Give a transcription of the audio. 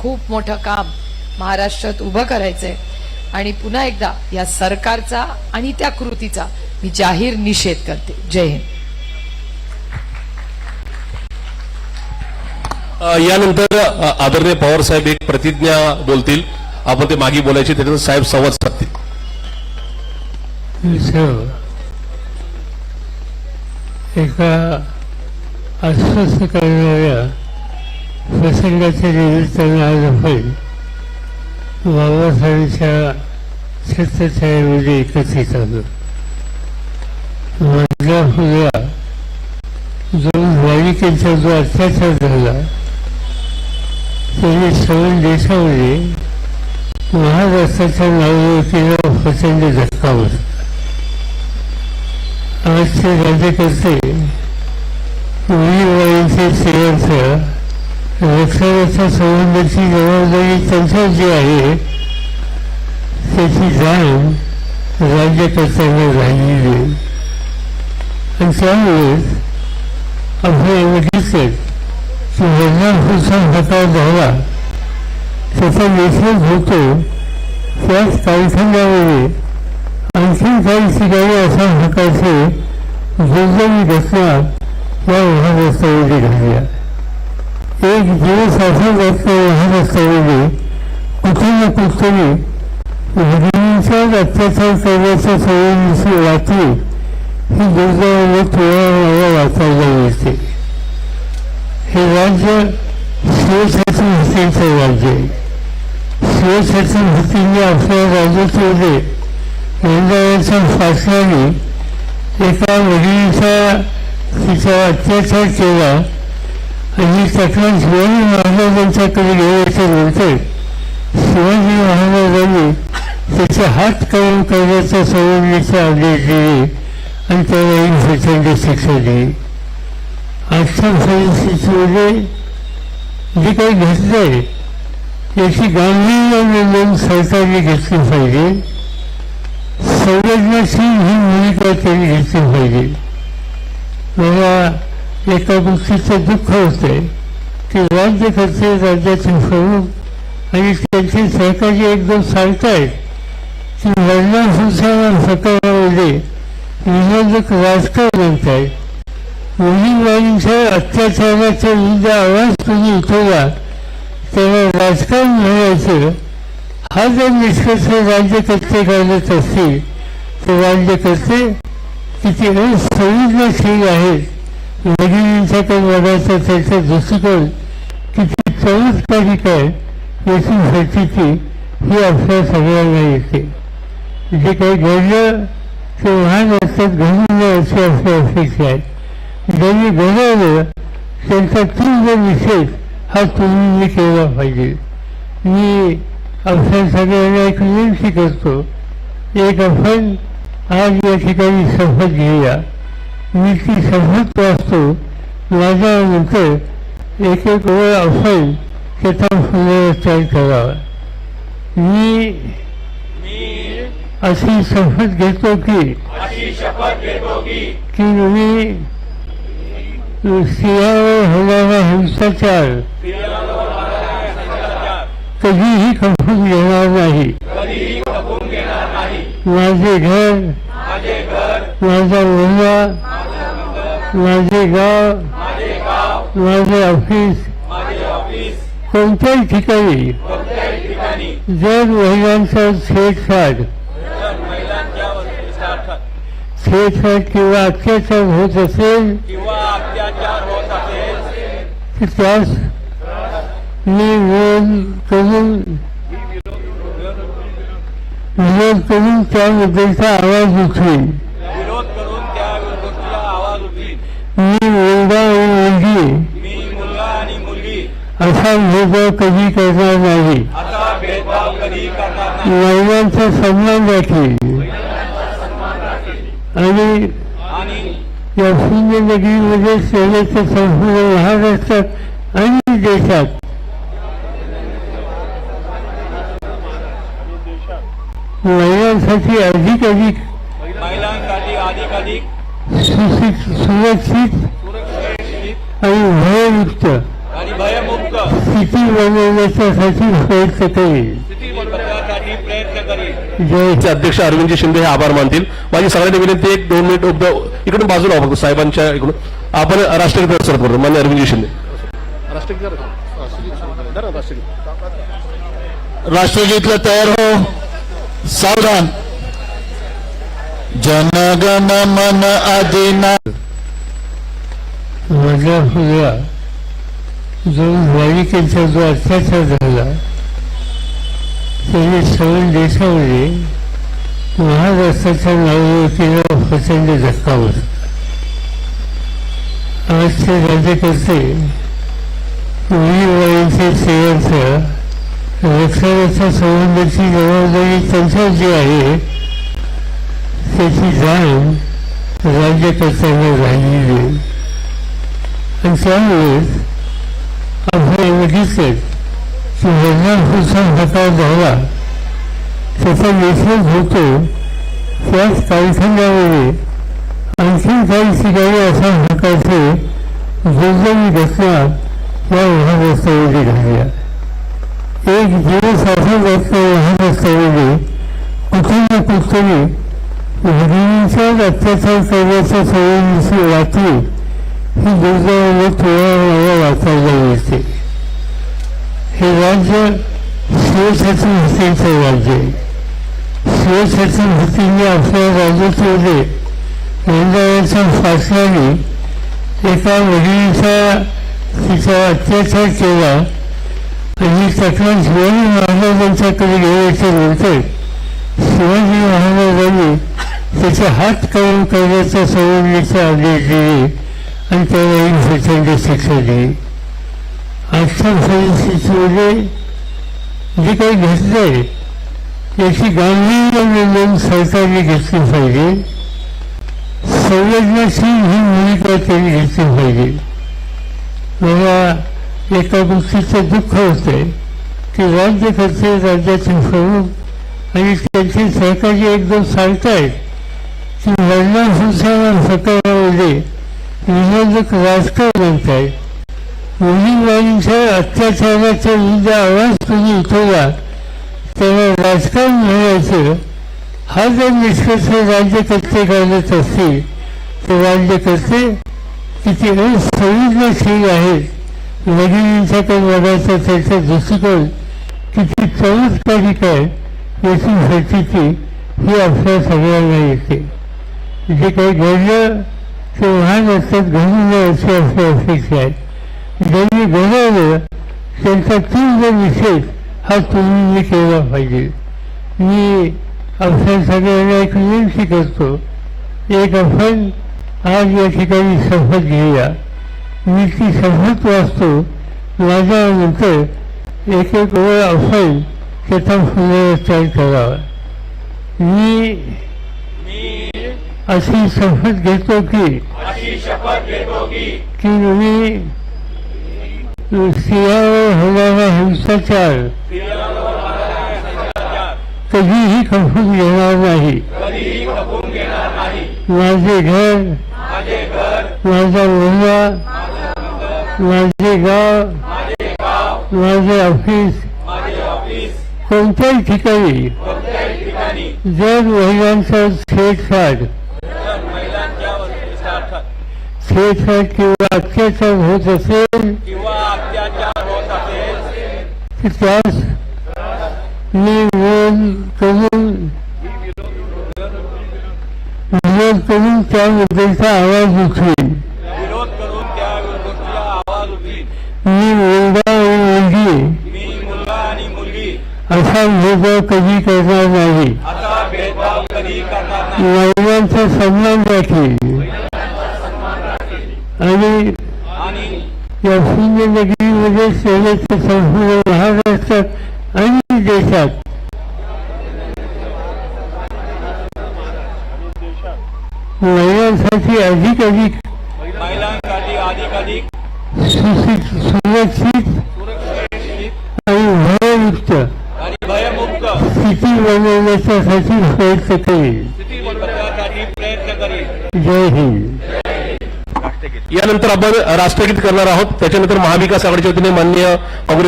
खूप मोठं काम महाराष्ट्रात उभं करायचंय. आणि पुन्हा एकदा या सरकारचा आणि त्या कृतीचा मी जाहीर निषेध करते. जय हिंद. यानंतर आदरणीय पवार साहेब एक प्रतिज्ञा बोलतील. आपण ते मागे बोलायचे त्याच्यात साहेब संवाद साधतील. एका अस्वस्थ करणाऱ्या प्रसंगाच्या निमित्ताने आज आपण बाबासाहेबांच्या छत्रछायामध्ये एकत्रित आलो. माझ्या मुलगा जो बालिकेचा जो अत्याचार झाला त्याने सगळ्या देशामध्ये महाराष्ट्राच्या नागरिकीला प्रचंड धक्का बसला आजचे राज्यकर्ते मुलीबाईंचे स्त्रियांचं रक्षणाच्या संबंधाची जबाबदारी त्यांच्यावर जी आहे त्याची जाण राज्यकर्त्यांना राहिलेली आहे. आणि त्यामुळेच आपण बघितलं की वडिलांपासून हकार झाला त्याचा निषेध होतो त्याच कारखान्यामध्ये आणखी काही ठिकाणी अशा प्रकारचे दुर्दैवी घटना या महाराष्ट्रामध्ये घडल्या. एक दिवस असा जातो महाराष्ट्रामध्ये म्हणजे कुठे ना कुठतरी भगिनींच्या अत्याचार करण्याच्या सवयीची वाटली ही दुर्दैवाने थोड्या वाचायला मिळते. हे राज्य शिवछत्रपतींचं राज्य आहे. शिवछत्रपतींनी आपल्या राज्यामध्ये म्हणजे मंडळाच्या फासल्याने एका मुलीचा तिचा अत्याचार केला आणि तक्रार शिवाजी महाराजांच्याकडे गेल्याच्यानंतर शिवाजी महाराजांनी त्याचे हात करून करण्याचा संबंधीचे आदेश दिले आणि त्याला एक प्रचंड शिक्षा दिली. आजच्या परिस्थितीमध्ये जे काही घडलंय याची गांधी नोंद सरकारने घेतली पाहिजे. संवेदनशील ही भूमिका त्यांनी घेतली पाहिजे. मला एका गोष्टीचं दुःख होतंय. की राज्यकर्ते राज्याचे स्वरूप आणि त्यांचे सहकारी एकदम सांगतायत की वर्णासंसार प्रकरणामध्ये विरोधक राजकारण म्हणतायत मुलीबाईंच्या अत्याचाराचा विरुद्ध आवाज तुम्ही उठवला तेव्हा राजकारण म्हणायचं हा जर निष्कर्ष राज्यकर्ते काढत असतील तर राज्यकर्ते किती असंवेदनशील आहेत. भगिनींच्याकडे बघायचा त्याचा दृष्टिकोन किती चमत्कारिक आहे याची प्रचिती ही आपल्या सगळ्यांना येते. जे काही घडलं ते महाराष्ट्रात घडून अशी आपली अपेक्षा आहे. ज्यांनी घडवलं त्यांचा तीव्र निषेध हा तुम्ही केला पाहिजे. मी आपल्या सगळ्यांना एक विनंती करतो. एक आपण आज या ठिकाणी शपथ घेऊया. मी ती शपथ वाचतो माझ्यानंतर एक एक वेळ आपण त्याचा पुनरुच्चार करावा मी अशी शपथ घेतो की की मी स्त्रियावर होणारा हिंसाचार कधीही खपून घेणार नाही. माझे घर माझा मुलगा माझे गाव माझे ऑफिस कोणत्याही ठिकाणी जर महिलांचा छेडछाड छेडछाड किंवा अत्याचार होत असेल होत असेल तर त्यास मी विरोध करून विरोध करून त्याबद्दलचा आवाज उठवेन. भेदभाव कधी करणार नाही. असा भेदभाव कधी करणार नाही. महिलांचा सन्मान राखील आणि या शून्यनगरीमध्ये सेनेच्या संपूर्ण महाराष्ट्रात आणि देशात. महिलांसाठी अधिक अधिक सुरक्षित आणि भयमुक्त आणि भयमुक्त. स्थिती प्रयत्न करेल बनवण्यासाठी प्रयत्न अध्यक्ष अरविंदजी शिंदे हे आभार मानतील. माझी सगळ्यांनी विनंती एक दोन मिनिट उभं- इकडून बाजूला फक्त साहेबांच्या इकडून. आपण राष्ट्रगीत सुरू करतो मान्य अरविंदजी शिंदे. राष्ट्रगीतला तयार हो. सावधान. जनगण मन अधिना जो बालिकेचा जो अत्याचार झाला त्याने सगळ्या देशामध्ये महाराष्ट्राच्या नावावरतीला प्रचंड धक्का बसला. आजचे राज्यकर्ते मुलीबाईंचे सेवांचा रक्षणाच्या संबंधाची जबाबदारी त्यांच्यावर जी आहे त्याची जाण राज्यकर्त्यांना राहिलेली आहे. आणि त्यामुळेच आपण बघितलं की वैज्ञान पुढचा प्रकार झाला त्याचा निषेध होतो त्याच कारखान्यामध्ये आणखी काही ठिकाणी अशा प्रकारचे दुर्दैवी घटना या महाराष्ट्रामध्ये घडल्या एक दिवस असा घटना महाराष्ट्रामध्ये कुठून ना कुठेतरी भगिनींच्यावर अत्याचार करण्याच्या सवयीची वाटली ही दुर्दैवाने थोड्या वाचायला मिळते हे राज्य शिवछत्रपतींचं राज्य आहे. शिवछत्रपतींनी आपल्या राज्यामध्ये यंदाच्या फासल्याने एका मुलीचा तिचा अत्याचार केला. आणि तक्रार शिवाजी महाराजांच्याकडे गेल्याच्यानंतर शिवाजी महाराजांनी त्याचे हात करून करण्याचा संबंधीचे आदेश दिले. आणि त्या एक प्रचंड शिक्षा दिली आजच्या परिस्थितीमध्ये जे काही घडलंय याची गांभीर्य नोंद सरकारने घेतली पाहिजे संवेदनशील ही भूमिका त्यांनी घेतली पाहिजे मला एका गोष्टीचं दुःख होतंय की राज्यकर्ते राज्याचे स्वरूप आणि त्यांचे सहकारी एकदम सांगतायत की वडिलांसुद्धा प्रकरणामध्ये विरोधक राजकारण आहे. मुलीबाईंच्या अत्याचाराच्या विरुद्ध आवाज तुम्ही उठवला त्याला राजकारण म्हणायचं हा जर निष्कर्ष राज्यकर्ते काढत असतील तर राज्यकर्ते किती असंवेदनशील आहेत. भगिनींच्याकडे बघायचा त्याचा दृष्टिकोन किती चमत्कारिक आहे याची ती ही आपल्या सगळ्यांना येते. जे काही घडलं ते महाराष्ट्रात घडू नये अशी आपली अपेक्षा आहे ज्यांनी घडवलं त्यांचा तीव्र निषेध हा तुम्ही केला पाहिजे मी आपल्या सगळ्यांना एक विनंती करतो एक आपण आज या ठिकाणी शपथ घेऊया. मी ती शपथ वाचतो. माझ्यानंतर एक एक वेळ आपण त्याचा पुनरुच्चार करावा. मी अशी शपथ घेतो की की मी स्त्रियावर होणारा हिंसाचार कधीही खपून घेणार नाही. माझे घर माझे मुलगा माझे गाव माझे ऑफिस कोणत्याही ठिकाणी. जर महिलांचा छेडछाड छेडछाड किंवा अत्याचार होत असेल किंवा अत्याचार होत असेल तर त्यास मी विरोध करून विरोध करून त्याबद्दलचा आवाज उठवेन मी मुलगा आणि मुलगी असा भेदभाव कधी करणार नाही. महिलांचा सन्मान राखील. आणि या शून्य नगरीमध्ये म्हणजे सेवेचे संपूर्ण महाराष्ट्रात आणि देशात. महिलांसाठी अधिक अधिक सुरक्षित आणि भयमुक्त स्थिती बनवण्याच्यासाठी प्रयत्न करेल जय हिंद. या आपण राष्ट्रगीत करणार आहोत. त्याच्यानंतर महाविकास आघाडीच्या वतीने माननीय काँग्रेस